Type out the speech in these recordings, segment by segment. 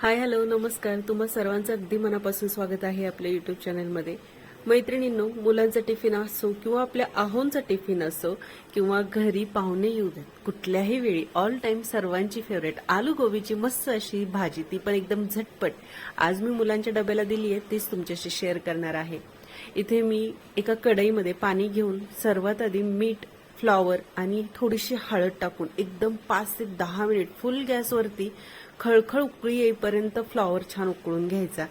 Hi hello नमस्कार. तुम्हा सर्वांचं अगदी मनापासून स्वागत आहे आपल्या युट्यूब चॅनलमध्ये. मैत्रिणींनो मुलांचा टिफिन असो किंवा आपल्या आहोंचा टिफिन असो किंवा घरी पाहुणे येऊ देत कुठल्याही वेळी ऑल टाइम सर्वांची फेवरेट आलू गोबीची मस्त अशी भाजी ती पण एकदम झटपट. आज मी मुलांच्या डब्याला दिली आहे तीच तुमच्याशी शेअर करणार आहे. इथे मी एका कढईमध्ये पाणी घेऊन सर्वात आधी मीठ फ्लॉवर आणि थोडीशी हळद टाकून एकदम पाच ते दहा मिनिट फुल गॅसवरती खळखळ उकळी येईपर्यंत फ्लॉवर छान उकळून घ्यायचा.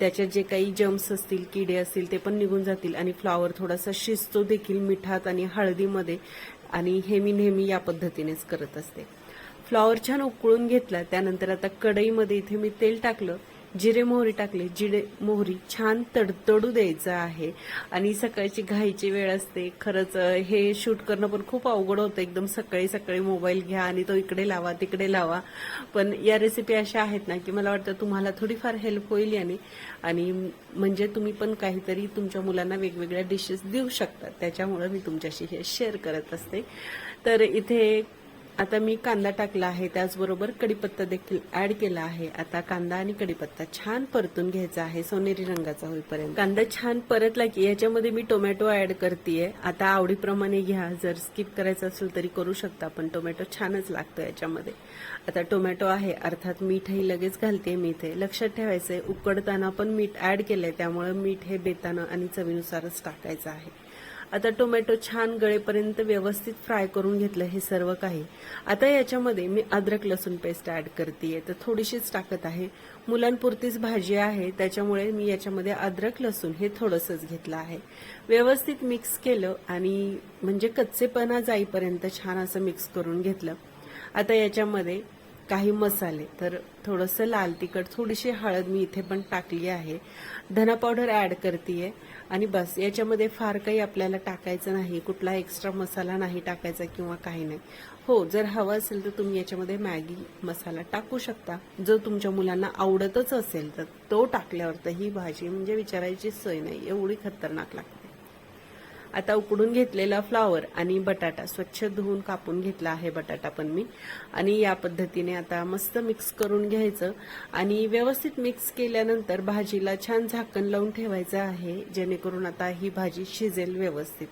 त्याच्यात जे काही जम्स असतील किडे असतील ते पण निघून जातील आणि फ्लॉवर थोडासा शिजतो देखील मिठात आणि हळदीमध्ये आणि हे मी नेहमी या पद्धतीनेच करत असते. फ्लॉवर छान उकळून घेतला त्यानंतर आता कढईमध्ये इथे मी तेल टाकलं. जिरे मोहरी टाकले. जिरे मोहरी छान तडतडू द्यायचं आहे. आणि सकाळची घाईची वेळ असते. खरंच हे शूट करणं पण खूप अवघड होतं. एकदम सकाळी सकाळी मोबाईल घ्या आणि तो इकडे लावा तिकडे लावा. पण या रेसिपी अशा आहेत ना की मला वाटतं तुम्हाला थोडीफार हेल्प होईल याने. आणि म्हणजे तुम्ही पण काहीतरी तुमच्या मुलांना वेगवेगळ्या डिशेस देऊ शकता. त्याच्यामुळे मी तुमच्याशी हे शेअर करत असते. तर इथे आता मी कांदा टाकला आहे त्याचबरोबर कढीपत्ता देखील ऍड केला आहे. आता कांदा आणि कडीपत्ता छान परतून घ्यायचा आहे सोनेरी रंगाचा होईपर्यंत. कांदा छान परतला की याच्यामध्ये मी टोमॅटो ऍड करतेय. आता आवडीप्रमाणे घ्या जर स्किप करायचं असेल तरी करू शकता पण टोमॅटो छानच लागतो याच्यामध्ये. आता टोमॅटो आहे अर्थात मीठही लगेच घालते मी इथे. लक्षात ठेवायचंय उकडताना पण मीठ ऍड केलंय त्यामुळे मीठ हे बेतानं आणि चवीनुसारच टाकायचं आहे. आता टोमॅटो छान गळेपर्यंत व्यवस्थित फ्राय करून घेतलं हे सर्व काही. आता याच्यामध्ये मी अद्रक लसूण पेस्ट ऍड करते तर थोडीशीच टाकत आहे. मुलांपुरतीच भाजी आहे. त्याच्यामुळे मी याच्यामध्ये अद्रक लसूण हे थोडंसंच घेतलं आहे. व्यवस्थित मिक्स केलं आणि म्हणजे कच्चेपणा जाईपर्यंत छान असं मिक्स करून घेतलं. आता याच्यामध्ये काही मसाले. तर थोडंसं लाल तिखट थोडीशी हळद मी इथे पण टाकली आहे. धना पावडर ऍड करते आणि बस याच्यामध्ये फार काही आपल्याला टाकायचं नाही. कुठला एक्स्ट्रा मसाला नाही टाकायचा किंवा काही नाही. हो जर हवं असेल तर तुम्ही याच्यामध्ये मॅगी मसाला टाकू शकता. जो तुमच्या मुलांना आवडतच असेल तर तो टाकल्यावर तर ही भाजी म्हणजे विचारायची सोय नाही. एवढी खतरनाक लागते. आता उकडून घेतलेला फ्लावर आणि बटाटा स्वच्छ धुवून कापून घेतला आहे बटाटा पण मी. आणि या पद्धतीने आता मस्त मिक्स करून घ्यायचं. आणि व्यवस्थित मिक्स केल्यानंतर भाजीला छान झाकण लावून ठेवायचं आहे जेणेकरून आता ही भाजी शिजेल व्यवस्थित.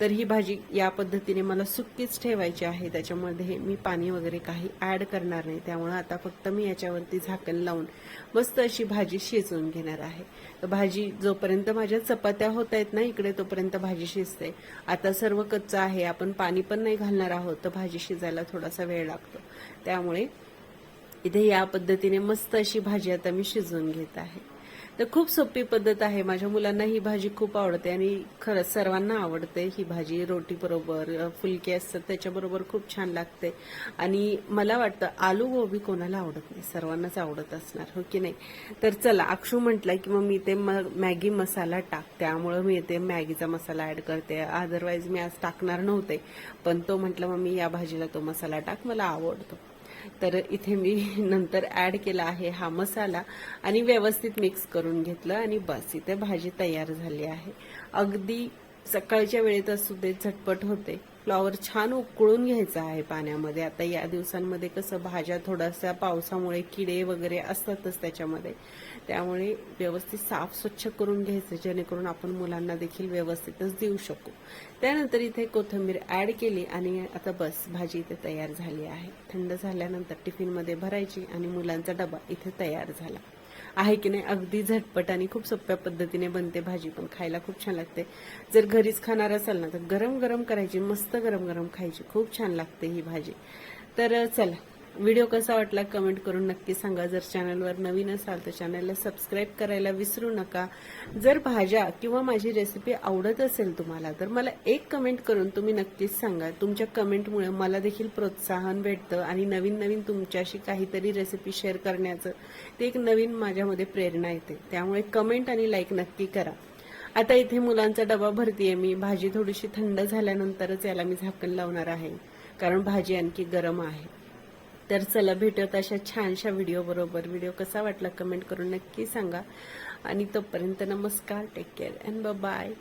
तर ही भाजी या पद्धतीने मला सुक्कीच ठेवायची आहे त्याच्यामध्ये मी पाणी वगैरे काही ऍड करणार नाही. त्यामुळं आता फक्त मी याच्यावरती झाकण लावून मस्त अशी भाजी शिजवून घेणार आहे. तर भाजी जोपर्यंत माझ्या चपात्या होत आहेत ना इकडे तोपर्यंत भाजी शिजते. आता सर्व कच्चं आहे आपण पाणी पण नाही घालणार आहोत तर भाजी शिजायला थोडासा वेळ लागतो. त्यामुळे इथे या पद्धतीने मस्त अशी भाजी आता मी शिजवून घेत आहे. तर खूप सोपी पद्धत आहे. माझ्या मुलांना ही भाजी खूप आवडते आणि खरंच सर्वांना आवडते ही भाजी. रोटी बरोबर फुलके असतात त्याच्याबरोबर खूप छान लागते. आणि मला वाटतं आलू गोबी कोणाला आवडत नाही? सर्वांनाच आवडत असणार हो की नाही? तर चला अक्षू म्हटलं की मग मी ते मॅगी मसाला टाक त्यामुळं मी ते मॅगीचा मसाला ऍड करते. अदरवाईज मी आज टाकणार नव्हते पण तो म्हटलं मग मी या भाजीला तो मसाला टाक मला आवडतो. तर इथे मी नंतर ऍड केला आहे हा मसाला आणि व्यवस्थित मिक्स करून घेतलं आणि बस इथे भाजी तयार झाली आहे. अगदी सकाळच्या वेळेत असू दे झटपट होते. फ्लॉवर छान उकळून घ्यायचा आहे पाण्यामध्ये. आता या दिवसांमध्ये कसं भाज्या थोडासा पावसामुळे किडे वगैरे असतातच त्याच्यामध्ये. त्यामुळे व्यवस्थित साफ स्वच्छ करून घ्यायचं जेणेकरून आपण मुलांना देखील व्यवस्थितच देऊ शकू. त्यानंतर इथे कोथिंबीर ऍड केली आणि आता बस भाजी इथे तयार झाली आहे. थंड झाल्यानंतर टिफिनमध्ये भरायची आणि मुलांचा डबा इथे तयार झाला. आहे की नाही अगदी झटपट आणि खूप सोप्या पद्धतीने बनते भाजी पण. खायला खूप छान लागते. जर घरीच खाणार असाल ना तर गरम गरम करायची मस्त गरम गरम खायची. खूप छान लागते ही भाजी. तर चला. व्हिडिओ कसा वाटला कमेंट करून नक्की सांगा. जर चॅनलवर नवीन असाल तर चॅनलला सबस्क्राईब करायला विसरू नका. जर भाज्या किंवा माझी रेसिपी आवडत असेल तुम्हाला तर मला एक कमेंट करून तुम्ही नक्कीच सांगा. तुमच्या कमेंटमुळे मला देखील प्रोत्साहन भेटतं आणि नवीन नवीन तुमच्याशी काहीतरी रेसिपी शेअर करण्याचं ते एक नवीन माझ्यामध्ये प्रेरणा येते. त्यामुळे कमेंट आणि लाईक नक्की करा. आता इथे मुलांचा डबा भरतीये मी. भाजी थोडीशी थंड झाल्यानंतरच याला मी झाकण लावणार आहे. कारण भाजी आणखी गरम आहे. तर चला भेटूयात अशा छानशा व्हिडिओ बरोबर. व्हिडिओ कसा वाटला कमेंट करून नक्की सांगा. आणि तोपर्यंत नमस्कार टेक केअर अँड बाय